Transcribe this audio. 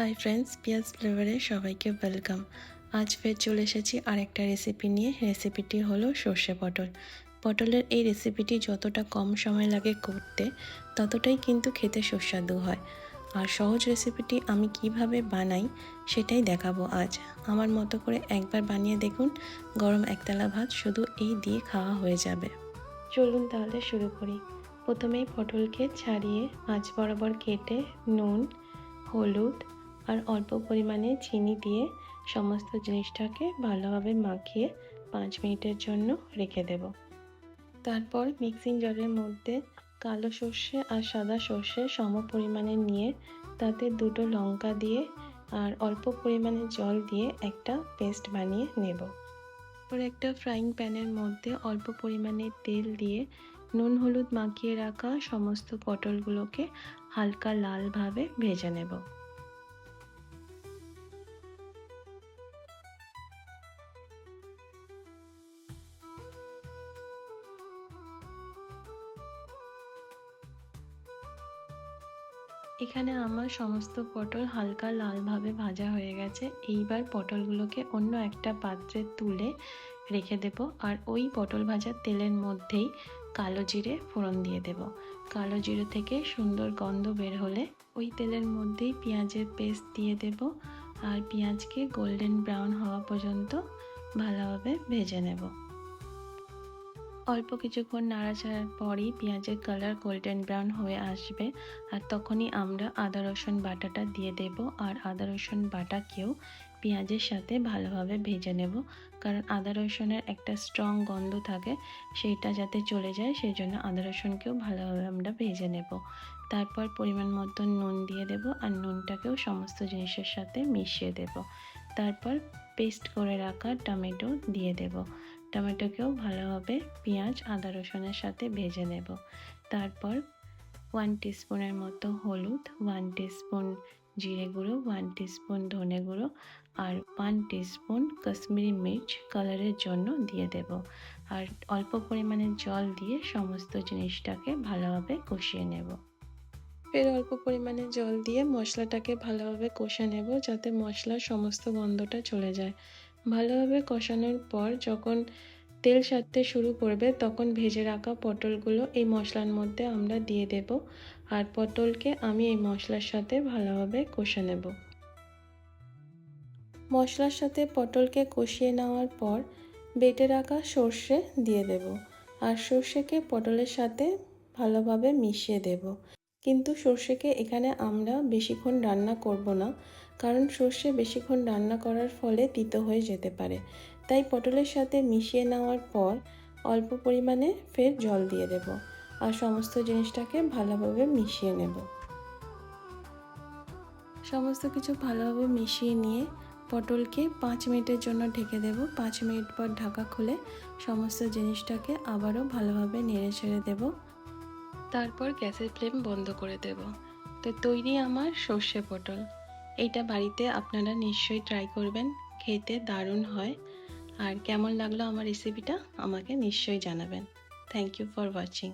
Hi friends পিয়াজ ফ্লেভারে সবাইকে welcome আজ ফের চলে এসেছি আরেকটা রেসিপি নিয়ে। রেসিপিটি হলো সর্ষে পটল। পটলের এই রেসিপিটি যতটা কম সময় লাগে করতে, ততটাই কিন্তু খেতে সুস্বাদু হয়। আর সহজ রেসিপিটি আমি কীভাবে বানাই, সেটাই দেখাবো আজ। আমার মতো করে একবার বানিয়ে দেখুন, গরম একতলা ভাত শুধু এই দিয়ে খাওয়া হয়ে যাবে। চলুন তাহলে শুরু করি। প্রথমেই পটলকে ছাড়িয়ে মাছ বরাবর কেটে নুন, হলুদ আর অল্প পরিমাণে চিনি দিয়ে সমস্ত জিনিসটাকে ভালোভাবে মাখিয়ে পাঁচ মিনিটের জন্য রেখে দেব। তারপর মিক্সিং জারের মধ্যে কালো সর্ষে আর সাদা সর্ষে সম পরিমাণে নিয়ে তাতে দুটো লঙ্কা দিয়ে আর অল্প পরিমাণে জল দিয়ে একটা পেস্ট বানিয়ে নেব। তারপর একটা ফ্রাইং প্যানের মধ্যে অল্প পরিমাণে তেল দিয়ে নুন হলুদ মাখিয়ে রাখা সমস্ত পটলগুলোকে হালকা লালভাবে ভেজে নেব। এখানে আমার সমস্ত পটল হালকা লালভাবে ভাজা হয়ে গেছে। এইবার পটলগুলোকে অন্য একটা পাত্রে তুলে রেখে দেব আর ওই পটল ভাজার তেলের মধ্যেই কালো জিরে ফোড়ন দিয়ে দেব। কালো জিরে থেকে সুন্দর গন্ধ বের হলে ওই তেলের মধ্যেই পেঁয়াজের পেস্ট দিয়ে দেব আর পেঁয়াজকে গোল্ডেন ব্রাউন হওয়া পর্যন্ত ভালোভাবে ভেজে নেব। অল্প কিছুক্ষণ নাড়াচাড়ার পরই পেঁয়াজের কালার গোল্ডেন ব্রাউন হয়ে আসবে। আর তখনই আমরা আদা, রসুন বাটাটা দিয়ে দেব। আর আদা, রসুন বাটাকেও পেঁয়াজের সাথে ভালোভাবে ভেজে নেব। কারণ আদা, রসুনের একটা স্ট্রং গন্ধ থাকে, সেইটা যাতে চলে যায় সেই জন্য আদা, রসুনকেও ভালোভাবে আমরা ভেজে নেব। তারপর পরিমাণ মতো নুন দিয়ে দেব। আর নুনটাকেও সমস্ত জিনিসের সাথে মিশিয়ে দেব। তারপর পেস্ট করে রাখা টমেটো দিয়ে দেব। টমেটোকেও ভালোভাবে পেঁয়াজ, আদা রসুনের সাথে ভেজে নেব। তারপর ওয়ান টিস্পুনের মতো হলুদ ওয়ান টিস্পুন জিরে গুঁড়ো ওয়ান টিস্পুন ধনে গুঁড়ো আর ওয়ান টিস্পুন কাশ্মীরি মির্চ কালারের জন্য দিয়ে দেব। আর অল্প পরিমাণে জল দিয়ে সমস্ত জিনিসটাকে ভালোভাবে কষিয়ে নেব। ফের অল্প পরিমাণে জল দিয়ে মশলাটাকে ভালোভাবে কষে নেব যাতে মশলার সমস্ত গন্ধটা চলে যায়। ভালোভাবে কষানোর পর যখন তেল সারতে শুরু করবে তখন ভেজে রাখা পটলগুলো এই মশলার মধ্যে আমরা দিয়ে দেব আর পটলকে আমি এই মশলার সাথে ভালোভাবে কষে নেব। মশলার সাথে পটলকে কষিয়ে নেওয়ার পর বেটে রাখা সর্ষে দিয়ে দেব আর সর্ষেকে পটলের সাথে ভালোভাবে মিশিয়ে দেব। কিন্তু সর্ষেকে এখানে আমরা বেশিক্ষণ রান্না করব না, কারণ সর্ষে বেশিক্ষণ রান্না করার ফলে তিতো হয়ে যেতে পারে। তাই পটলের সাথে মিশিয়ে নেওয়ার পর অল্প পরিমাণে ফের জল দিয়ে দেব আর সমস্ত জিনিসটাকে ভালোভাবে মিশিয়ে নেব। সমস্ত কিছু ভালোভাবে মিশিয়ে নিয়ে পটলকে পাঁচ মিনিটের জন্য ঢেকে দেব। পাঁচ মিনিট পর ঢাকা খুলে সমস্ত জিনিসটাকে আবারও ভালোভাবে নেড়ে ছেড়ে দেব। তারপর গ্যাসের ফ্লেম বন্ধ করে দেব। তো তৈরি আমার সর্ষে পটল। এইটা বাড়িতে আপনারা নিশ্চয়ই ট্রাই করবেন, খেতে দারুণ হয়। আর কেমন লাগল আমার রেসিপিটা আমাকে নিশ্চয়ই জানাবেন। Thank you for watching